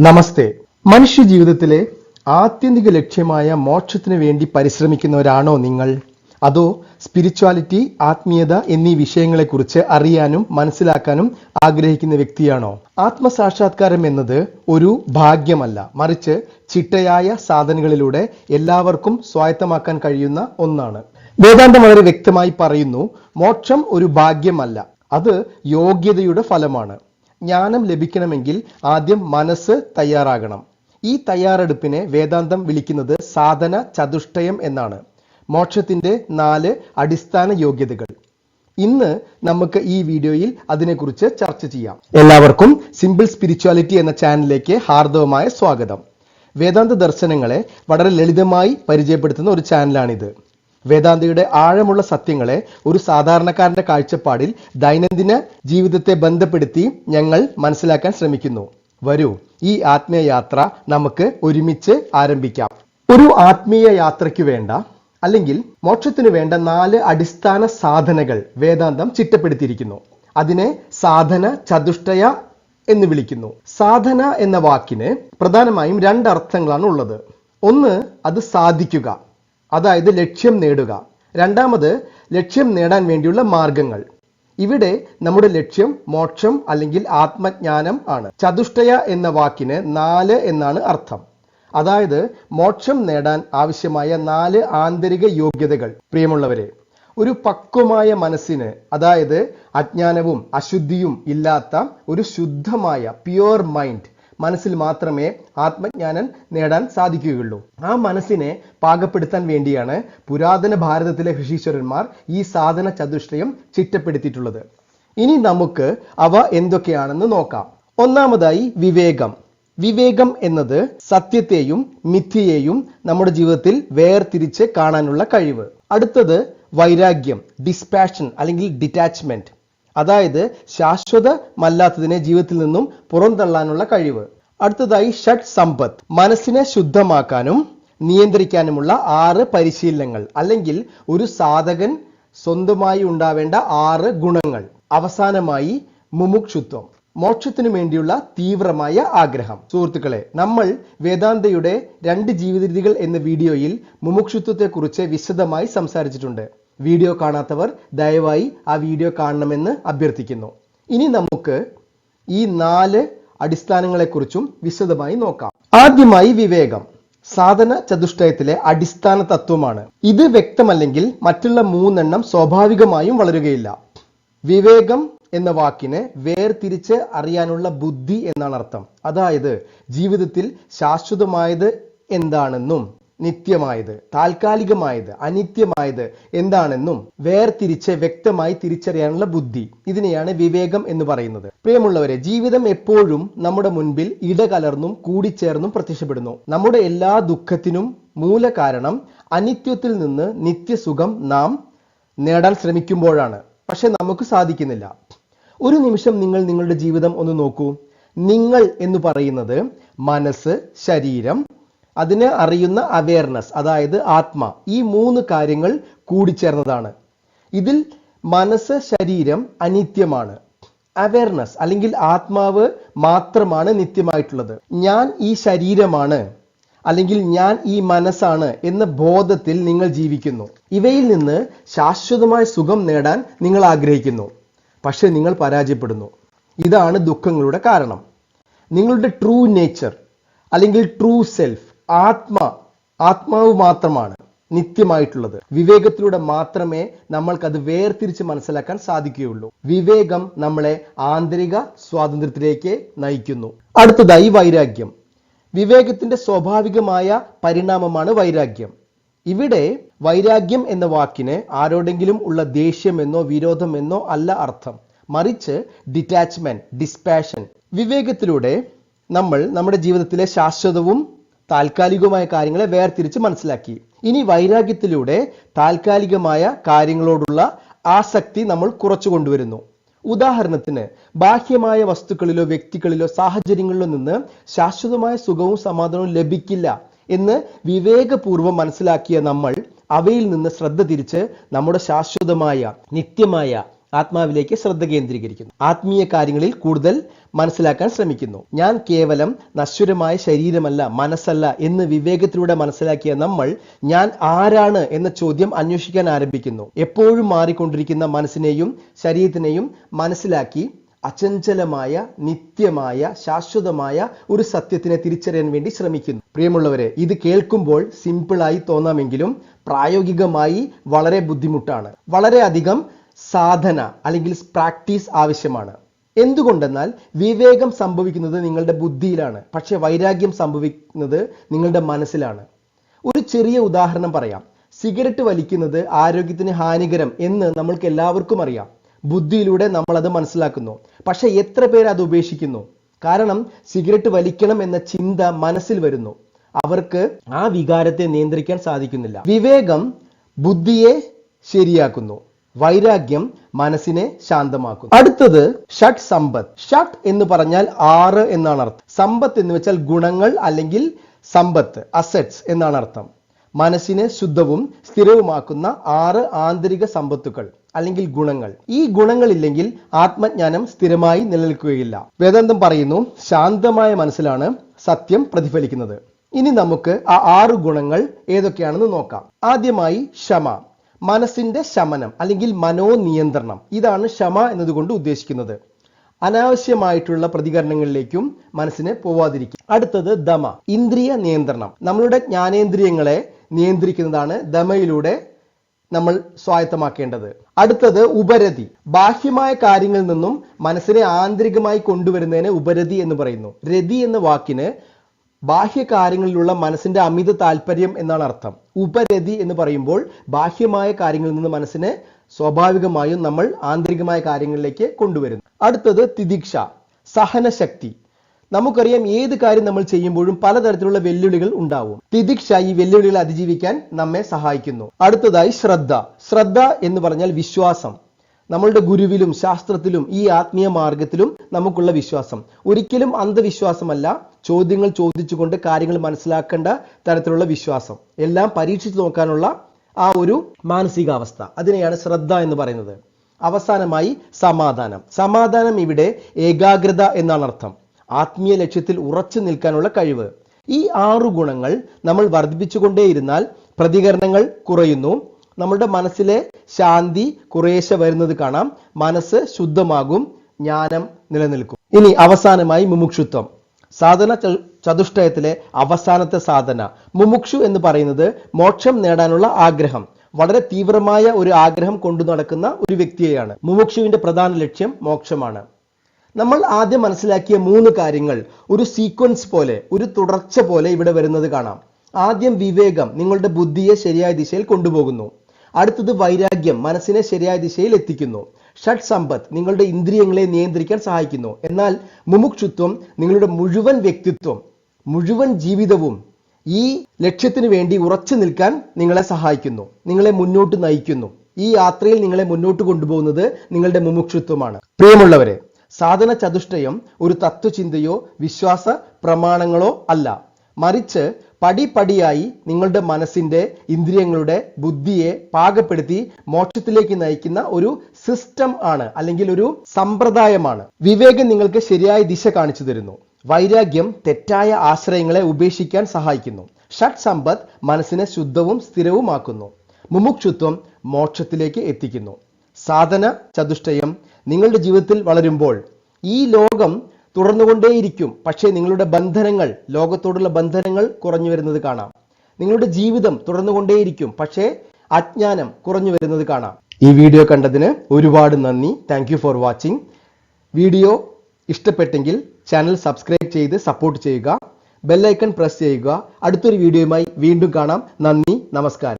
നമസ്തേ. മനുഷ്യ ജീവിതത്തിലെ ആത്യന്തിക ലക്ഷ്യമായ മോക്ഷത്തിന് വേണ്ടി പരിശ്രമിക്കുന്നവരാണോ നിങ്ങൾ? അതോ സ്പിരിച്വാലിറ്റി ആത്മീയത എന്നീ വിഷയങ്ങളെക്കുറിച്ച് അറിയാനും മനസ്സിലാക്കാനും ആഗ്രഹിക്കുന്ന വ്യക്തിയാണോ? ആത്മസാക്ഷാത്കാരം എന്നത് ഒരു ഭാഗ്യമല്ല. മറിച്ച് ചിട്ടയായ സാധനങ്ങളിലൂടെ എല്ലാവർക്കും സ്വായത്തമാക്കാൻ കഴിയുന്ന ഒന്നാണ്. വേദാന്തം വളരെ വ്യക്തമായി പറയുന്നു മോക്ഷം ഒരു ഭാഗ്യമല്ല. അത് യോഗ്യതയുടെ ഫലമാണ്. ജ്ഞാനം ലഭിക്കണമെങ്കിൽ ആദ്യം മനസ്സ് തയ്യാറാകണം. ഈ തയ്യാറെടുപ്പിനെ വേദാന്തം വിളിക്കുന്നത് സാധന ചതുഷ്ടയം എന്നാണ്. മോക്ഷത്തിന്റെ നാല് അടിസ്ഥാന യോഗ്യതകൾ. ഇന്ന് നമുക്ക് ഈ വീഡിയോയിൽ അതിനെക്കുറിച്ച് ചർച്ച ചെയ്യാം. എല്ലാവർക്കും സിമ്പിൾ സ്പിരിച്വാലിറ്റി എന്ന ചാനലിലേക്ക് ഹാർദവമായ സ്വാഗതം. വേദാന്ത ദർശനങ്ങളെ വളരെ ലളിതമായി പരിചയപ്പെടുത്തുന്ന ഒരു ചാനലാണിത്. വേദാന്തയുടെ ആഴമുള്ള സത്യങ്ങളെ ഒരു സാധാരണക്കാരന്റെ കാഴ്ചപ്പാടിൽ ദൈനംദിന ജീവിതത്തെ ബന്ധപ്പെടുത്തി ഞങ്ങൾ മനസ്സിലാക്കാൻ ശ്രമിക്കുന്നു. വരൂ ഈ ആത്മീയ യാത്ര നമുക്ക് ഒരുമിച്ച് ആരംഭിക്കാം. ഒരു ആത്മീയ യാത്രയ്ക്ക് വേണ്ട അല്ലെങ്കിൽ മോക്ഷത്തിന് വേണ്ട നാല് അടിസ്ഥാന സാധനകൾ വേദാന്തം ചിട്ടപ്പെടുത്തിയിരിക്കുന്നു. അതിനെ സാധന ചതുഷ്ടയ എന്ന് വിളിക്കുന്നു. സാധന എന്ന വാക്കിന് പ്രധാനമായും രണ്ടർത്ഥങ്ങളാണ് ഉള്ളത്. ഒന്ന് അത് സാധിക്കുക. അതായത് ലക്ഷ്യം നേടുക. രണ്ടാമത് ലക്ഷ്യം നേടാൻ വേണ്ടിയുള്ള മാർഗങ്ങൾ. ഇവിടെ നമ്മുടെ ലക്ഷ്യം മോക്ഷം അല്ലെങ്കിൽ ആത്മജ്ഞാനം ആണ്. ചതുഷ്ടയ എന്ന വാക്കിന് നാല് എന്നാണ് അർത്ഥം. അതായത് മോക്ഷം നേടാൻ ആവശ്യമായ നാല് ആന്തരിക യോഗ്യതകൾ. പ്രിയമുള്ളവരെ ഒരു പക്വമായ മനസ്സിന് അതായത് അജ്ഞാനവും അശുദ്ധിയും ഇല്ലാത്ത ഒരു ശുദ്ധമായ പ്യുവർ മൈൻഡ് മനസ്സിൽ മാത്രമേ ആത്മജ്ഞാനം നേടാൻ സാധിക്കുകയുള്ളൂ. ആ മനസ്സിനെ പാകപ്പെടുത്താൻ വേണ്ടിയാണ് പുരാതന ഭാരതത്തിലെ ഋഷീശ്വരന്മാർ ഈ സാധന ചതുഷ്ടയം ചിട്ടപ്പെടുത്തിയിട്ടുള്ളത്. ഇനി നമുക്ക് അവ എന്തൊക്കെയാണെന്ന് നോക്കാം. ഒന്നാമതായി വിവേകം. വിവേകം എന്നത് സത്യത്തെയും മിഥ്യയെയും നമ്മുടെ ജീവിതത്തിൽ വേർതിരിച്ച് കാണാനുള്ള കഴിവ്. അടുത്തത് വൈരാഗ്യം ഡിസ്പാഷൻ അല്ലെങ്കിൽ ഡിറ്റാച്ച്മെന്റ് അതായത് ശാശ്വതമല്ലാത്തതിനെ ജീവിതത്തിൽ നിന്നും പുറന്തള്ളാനുള്ള കഴിവ്. അടുത്തതായി ഷഡ് സമ്പത്ത്. മനസ്സിനെ ശുദ്ധമാക്കാനും നിയന്ത്രിക്കാനുമുള്ള ആറ് പരിശീലനങ്ങൾ അല്ലെങ്കിൽ ഒരു സാധകൻ സ്വന്തമായി ഉണ്ടാവേണ്ട ആറ് ഗുണങ്ങൾ. അവസാനമായി മുമുക്ഷുത്വം. മോക്ഷത്തിനു വേണ്ടിയുള്ള തീവ്രമായ ആഗ്രഹം. സുഹൃത്തുക്കളെ നമ്മൾ വേദാന്തയുടെ രണ്ട് ജീവിത രീതികൾ എന്ന വീഡിയോയിൽ മുമുക്ഷുത്വത്തെക്കുറിച്ച് വിശദമായി സംസാരിച്ചിട്ടുണ്ട്. വീഡിയോ കാണാത്തവർ ദയവായി ആ വീഡിയോ കാണണമെന്ന് അഭ്യർത്ഥിക്കുന്നു. ഇനി നമുക്ക് ഈ നാല് അടിസ്ഥാനങ്ങളെക്കുറിച്ചും വിശദമായി നോക്കാം. ആദ്യമായി വിവേകം. സാധന ചതുഷ്ടയത്തിലെ അടിസ്ഥാന തത്വമാണ്. ഇത് വ്യക്തമല്ലെങ്കിൽ മറ്റുള്ള മൂന്നെണ്ണം സ്വാഭാവികമായും വളരുകയില്ല. വിവേകം എന്ന വാക്കിന് വേർതിരിച്ച് അറിയാനുള്ള ബുദ്ധി എന്നാണ് അർത്ഥം. അതായത് ജീവിതത്തിൽ ശാശ്വതമായത് എന്താണെന്നും നിത്യമായത് താൽക്കാലികമായത് അനിത്യമായത് എന്താണെന്നും വേർതിരിച്ച് വ്യക്തമായി തിരിച്ചറിയാനുള്ള ബുദ്ധി. ഇതിനെയാണ് വിവേകം എന്ന് പറയുന്നത്. പ്രിയമുള്ളവരെ ജീവിതം എപ്പോഴും നമ്മുടെ മുൻപിൽ ഇടകലർന്നും കൂടിച്ചേർന്നും പ്രത്യക്ഷപ്പെടുന്നു. നമ്മുടെ എല്ലാ ദുഃഖത്തിനും മൂല കാരണം അനിത്യത്തിൽ നിന്ന് നിത്യസുഖം നാം നേടാൻ ശ്രമിക്കുമ്പോഴാണ്. പക്ഷെ നമുക്ക് സാധിക്കുന്നില്ല. ഒരു നിമിഷം നിങ്ങൾ നിങ്ങളുടെ ജീവിതം ഒന്ന് നോക്കൂ. നിങ്ങൾ എന്ന് പറയുന്നത് മനസ്സ് ശരീരം അതിനെ അറിയുന്ന അവയർനെസ് അതായത് ആത്മ ഈ മൂന്ന് കാര്യങ്ങൾ കൂടിച്ചേർന്നതാണ്. ഇതിൽ മനസ്സ് ശരീരം അനിത്യമാണ്. അവയർനെസ് അല്ലെങ്കിൽ ആത്മാവ് മാത്രമാണ് നിത്യമായിട്ടുള്ളത്. ഞാൻ ഈ ശരീരമാണ് അല്ലെങ്കിൽ ഞാൻ ഈ മനസ്സാണ് എന്ന ബോധത്തിൽ നിങ്ങൾ ജീവിക്കുന്നു. ഇവയിൽ നിന്ന് ശാശ്വതമായ സുഖം നേടാൻ നിങ്ങൾ ആഗ്രഹിക്കുന്നു. പക്ഷെ നിങ്ങൾ പരാജയപ്പെടുന്നു. ഇതാണ് ദുഃഖങ്ങളുടെ കാരണം. നിങ്ങളുടെ ട്രൂ നേച്ചർ അല്ലെങ്കിൽ ട്രൂ സെൽഫ് ആത്മ ആത്മാവ് മാത്രമാണ് നിത്യമായിട്ടുള്ളത്. വിവേകത്തിലൂടെ മാത്രമേ നമ്മൾക്കത് വേർതിരിച്ച് മനസ്സിലാക്കാൻ സാധിക്കുകയുള്ളൂ. വിവേകം നമ്മളെ ആന്തരിക സ്വാതന്ത്ര്യത്തിലേക്ക് നയിക്കുന്നു. അടുത്തതായി വൈരാഗ്യം. വിവേകത്തിന്റെ സ്വാഭാവികമായ പരിണാമമാണ് വൈരാഗ്യം. ഇവിടെ വൈരാഗ്യം എന്ന വാക്കിന് ആരോടെങ്കിലും ഉള്ള ദേഷ്യമെന്നോ വിരോധമെന്നോ അല്ല അർത്ഥം. മറിച്ച് ഡിറ്റാച്ച്മെന്റ് ഡിസ്പാഷൻ. വിവേകത്തിലൂടെ നമ്മൾ നമ്മുടെ ജീവിതത്തിലെ ശാശ്വതവും താൽക്കാലികവുമായ കാര്യങ്ങളെ വേർതിരിച്ച് മനസ്സിലാക്കി. ഇനി വൈരാഗ്യത്തിലൂടെ താൽക്കാലികമായ കാര്യങ്ങളോടുള്ള ആസക്തി നമ്മൾ കുറച്ചു കൊണ്ടുവരുന്നു. ഉദാഹരണത്തിന് ബാഹ്യമായ വസ്തുക്കളിലോ വ്യക്തികളിലോ സാഹചര്യങ്ങളിലോ നിന്ന് ശാശ്വതമായ സുഖവും സമാധാനവും ലഭിക്കില്ല എന്ന് വിവേകപൂർവം മനസ്സിലാക്കിയ നമ്മൾ അവയിൽ നിന്ന് ശ്രദ്ധ തിരിച്ച് നമ്മുടെ ശാശ്വതമായ നിത്യമായ ആത്മാവിലേക്ക് ശ്രദ്ധ കേന്ദ്രീകരിക്കുന്നു. ആത്മീയ കാര്യങ്ങളിൽ കൂടുതൽ മനസ്സിലാക്കാൻ ശ്രമിക്കുന്നു. ഞാൻ കേവലം നശ്വരമായ ശരീരമല്ല മനസ്സല്ല എന്ന് വിവേകത്തിലൂടെ മനസ്സിലാക്കിയ നമ്മൾ ഞാൻ ആരാണ് എന്ന ചോദ്യം അന്വേഷിക്കാൻ ആരംഭിക്കുന്നു. എപ്പോഴും മാറിക്കൊണ്ടിരിക്കുന്ന മനസ്സിനെയും ശരീരത്തിനെയും മനസ്സിലാക്കി അചഞ്ചലമായ നിത്യമായ ശാശ്വതമായ ഒരു സത്യത്തിനെ തിരിച്ചറിയാൻ വേണ്ടി ശ്രമിക്കുന്നു. പ്രിയമുള്ളവരെ ഇത് കേൾക്കുമ്പോൾ സിമ്പിളായി തോന്നാമെങ്കിലും പ്രായോഗികമായി വളരെ ബുദ്ധിമുട്ടാണ്. വളരെയധികം സാധന അല്ലെങ്കിൽ പ്രാക്ടീസ് ആവശ്യമാണ്. എന്തുകൊണ്ടെന്നാൽ വിവേകം സംഭവിക്കുന്നത് നിങ്ങളുടെ ബുദ്ധിയിലാണ് പക്ഷേ വൈരാഗ്യം സംഭവിക്കുന്നത് നിങ്ങളുടെ മനസ്സിലാണ്. ഒരു ചെറിയ ഉദാഹരണം പറയാം. സിഗരറ്റ് വലിക്കുന്നത് ആരോഗ്യത്തിന് ഹാനികരം എന്ന് നമ്മൾക്ക് എല്ലാവർക്കും അറിയാം. ബുദ്ധിയിലൂടെ നമ്മൾ അത് മനസ്സിലാക്കുന്നു. പക്ഷേ എത്ര പേർ അത് ഉപേക്ഷിക്കുന്നു? കാരണം സിഗരറ്റ് വലിക്കണം എന്ന ചിന്ത മനസ്സിൽ വരുന്നു. അവർക്ക് ആ വികാരത്തെ നിയന്ത്രിക്കാൻ സാധിക്കുന്നില്ല. വിവേകം ബുദ്ധിയെ ശരിയാക്കുന്നു. വൈരാഗ്യം മനസ്സിനെ ശാന്തമാക്കും അടുത്തത് ഷട്ട് സമ്പത്ത്. ഷട്ട് എന്ന് പറഞ്ഞാൽ ആറ് എന്നാണ് അർത്ഥം. സമ്പത്ത് എന്ന് വെച്ചാൽ ഗുണങ്ങൾ അല്ലെങ്കിൽ സമ്പത്ത് അസറ്റ്സ് എന്നാണ് അർത്ഥം. മനസ്സിനെ ശുദ്ധവും സ്ഥിരവുമാക്കുന്ന ആറ് ആന്തരിക സമ്പത്തുക്കൾ അല്ലെങ്കിൽ ഗുണങ്ങൾ. ഈ ഗുണങ്ങളില്ലെങ്കിൽ ആത്മജ്ഞാനം സ്ഥിരമായി നിലനിൽക്കുകയില്ല. വേദാന്തം പറയുന്നു ശാന്തമായ മനസ്സിലാണ് സത്യം പ്രതിഫലിക്കുന്നത്. ഇനി നമുക്ക് ആ ആറ് ഗുണങ്ങൾ ഏതൊക്കെയാണെന്ന് നോക്കാം. ആദ്യമായി ക്ഷമ. മനസ്സിന്റെ ശമനം അല്ലെങ്കിൽ മനോനിയന്ത്രണം. ഇതാണ് ക്ഷമ എന്നതുകൊണ്ട് ഉദ്ദേശിക്കുന്നത്. അനാവശ്യമായിട്ടുള്ള പ്രതികരണങ്ങളിലേക്കും മനസ്സിനെ പോവാതിരിക്കും. അടുത്തത് ദമ ഇന്ദ്രിയ നിയന്ത്രണം. നമ്മളുടെ ജ്ഞാനേന്ദ്രിയങ്ങളെ നിയന്ത്രിക്കുന്നതാണ് ദമയിലൂടെ നമ്മൾ സ്വായത്തമാക്കേണ്ടത്. അടുത്തത് ഉപരതി ബാഹ്യമായ കാര്യങ്ങളിൽ നിന്നും മനസ്സിനെ ആന്തരികമായി കൊണ്ടുവരുന്നതിന് ഉപരതി എന്ന് പറയുന്നു. രതി എന്ന വാക്കിന് ബാഹ്യ കാര്യങ്ങളിലുള്ള മനസ്സിന്റെ അമിത താല്പര്യം എന്നാണ് അർത്ഥം. ഉപരതി എന്ന് പറയുമ്പോൾ ബാഹ്യമായ കാര്യങ്ങളിൽ നിന്ന് മനസ്സിനെ സ്വാഭാവികമായും നമ്മൾ ആന്തരികമായ കാര്യങ്ങളിലേക്ക് കൊണ്ടുവരുന്നു. അടുത്തത് തിദീക്ഷ സഹനശക്തി. നമുക്കറിയാം ഏത് കാര്യം നമ്മൾ ചെയ്യുമ്പോഴും പലതരത്തിലുള്ള വെല്ലുവിളികൾ ഉണ്ടാവും. തിദിക്ഷ ഈ വെല്ലുവിളികൾ അതിജീവിക്കാൻ നമ്മെ സഹായിക്കുന്നു. അടുത്തതായി ശ്രദ്ധ. ശ്രദ്ധ എന്ന് പറഞ്ഞാൽ വിശ്വാസം. നമ്മളുടെ ഗുരുവിലും ശാസ്ത്രത്തിലും ഈ ആത്മീയ മാർഗത്തിലും നമുക്കുള്ള വിശ്വാസം. ഒരിക്കലും അന്ധവിശ്വാസമല്ല. ചോദ്യങ്ങൾ ചോദിച്ചുകൊണ്ട് കാര്യങ്ങൾ മനസ്സിലാക്കേണ്ട തരത്തിലുള്ള വിശ്വാസം. എല്ലാം പരീക്ഷിച്ചു നോക്കാനുള്ള ആ ഒരു മാനസികാവസ്ഥ. അതിനെയാണ് ശ്രദ്ധ എന്ന് പറയുന്നത്. അവസാനമായി സമാധാനം. സമാധാനം ഇവിടെ ഏകാഗ്രത എന്നാണ് അർത്ഥം. ആത്മീയ ലക്ഷ്യത്തിൽ ഉറച്ചു നിൽക്കാനുള്ള കഴിവ്. ഈ ആറു ഗുണങ്ങൾ നമ്മൾ വർദ്ധിപ്പിച്ചുകൊണ്ടേയിരുന്നാൽ പ്രതികരണങ്ങൾ കുറയുന്നു. നമ്മളുടെ മനസ്സിലെ ശാന്തി കുറേശ്ശെ വരുന്നത് കാണാം. മനസ്സ് ശുദ്ധമാകും ജ്ഞാനം നിലനിൽക്കും. ഇനി അവസാനമായി മുമുക്ഷുത്വം. സാധന ചതുഷ്ടയത്തിലെ അവസാനത്തെ സാധന. മുമുക്ഷു എന്ന് പറയുന്നത് മോക്ഷം നേടാനുള്ള ആഗ്രഹം. വളരെ തീവ്രമായ ഒരു ആഗ്രഹം കൊണ്ടു നടക്കുന്ന ഒരു വ്യക്തിയെയാണ്. മുമുക്ഷുവിന്റെ പ്രധാന ലക്ഷ്യം മോക്ഷമാണ്. നമ്മൾ ആദ്യം മനസ്സിലാക്കിയ മൂന്ന് കാര്യങ്ങൾ ഒരു സീക്വൻസ് പോലെ ഒരു തുടർച്ച പോലെ ഇവിടെ വരുന്നത് കാണാം. ആദ്യം വിവേകം നിങ്ങളുടെ ബുദ്ധിയെ ശരിയായ ദിശയിൽ കൊണ്ടുപോകുന്നു. അടുത്തത് വൈരാഗ്യം മനസ്സിനെ ശരിയായ ദിശയിൽ എത്തിക്കുന്നു. ഷഡ് സമ്പത്ത് നിങ്ങളുടെ ഇന്ദ്രിയങ്ങളെ നിയന്ത്രിക്കാൻ സഹായിക്കുന്നു. എന്നാൽ മുമുക്ഷുത്വം നിങ്ങളുടെ മുഴുവൻ വ്യക്തിത്വം മുഴുവൻ ജീവിതവും ഈ ലക്ഷ്യത്തിന് വേണ്ടി ഉറച്ചു നിൽക്കാൻ നിങ്ങളെ സഹായിക്കുന്നു. നിങ്ങളെ മുന്നോട്ട് നയിക്കുന്നു. ഈ യാത്രയിൽ നിങ്ങളെ മുന്നോട്ട് കൊണ്ടുപോകുന്നത് നിങ്ങളുടെ മുമുക്ഷുത്വമാണ്. പ്രിയമുള്ളവരെ സാധന ചതുഷ്ടയം ഒരു തത്വചിന്തയോ വിശ്വാസ പ്രമാണങ്ങളോ അല്ല. മറിച്ച് പടിപടിയായി നിങ്ങളുടെ മനസ്സിന്റെ ഇന്ദ്രിയങ്ങളുടെ ബുദ്ധിയെ പാകപ്പെടുത്തി മോക്ഷത്തിലേക്ക് നയിക്കുന്ന ഒരു സിസ്റ്റം ആണ് അല്ലെങ്കിൽ ഒരു സമ്പ്രദായമാണ്. വിവേകം നിങ്ങൾക്ക് ശരിയായ ദിശ കാണിച്ചു തരുന്നു. വൈരാഗ്യം തെറ്റായ ആശ്രയങ്ങളെ ഉപേക്ഷിക്കാൻ സഹായിക്കുന്നു. ഷട്ട് സമ്പത്ത് മനസ്സിനെ ശുദ്ധവും സ്ഥിരവുമാക്കുന്നു. മുമുക്ഷുത്വം മോക്ഷത്തിലേക്ക് എത്തിക്കുന്നു. സാധന ചതുഷ്ടയം നിങ്ങളുടെ ജീവിതത്തിൽ വളരുമ്പോൾ ഈ ലോകം തുടർന്നുകൊണ്ടേയിരിക്കും പക്ഷേ നിങ്ങളുടെ ബന്ധനങ്ങൾ ലോകത്തോടുള്ള ബന്ധനങ്ങൾ കുറഞ്ഞു വരുന്നത് കാണാം. നിങ്ങളുടെ ജീവിതം തുടർന്നുകൊണ്ടേയിരിക്കും പക്ഷേ അജ്ഞാനം കുറഞ്ഞു വരുന്നത് കാണാം. ഈ വീഡിയോ കണ്ടതിന് ഒരുപാട് നന്ദി. താങ്ക് ഫോർ വാച്ചിങ് വീഡിയോ ഇഷ്ടപ്പെട്ടെങ്കിൽ ചാനൽ സബ്സ്ക്രൈബ് ചെയ്ത് സപ്പോർട്ട് ചെയ്യുക. ബെല്ലൈക്കൺ പ്രസ് ചെയ്യുക. അടുത്തൊരു വീഡിയോയുമായി വീണ്ടും കാണാം. നന്ദി. നമസ്കാരം.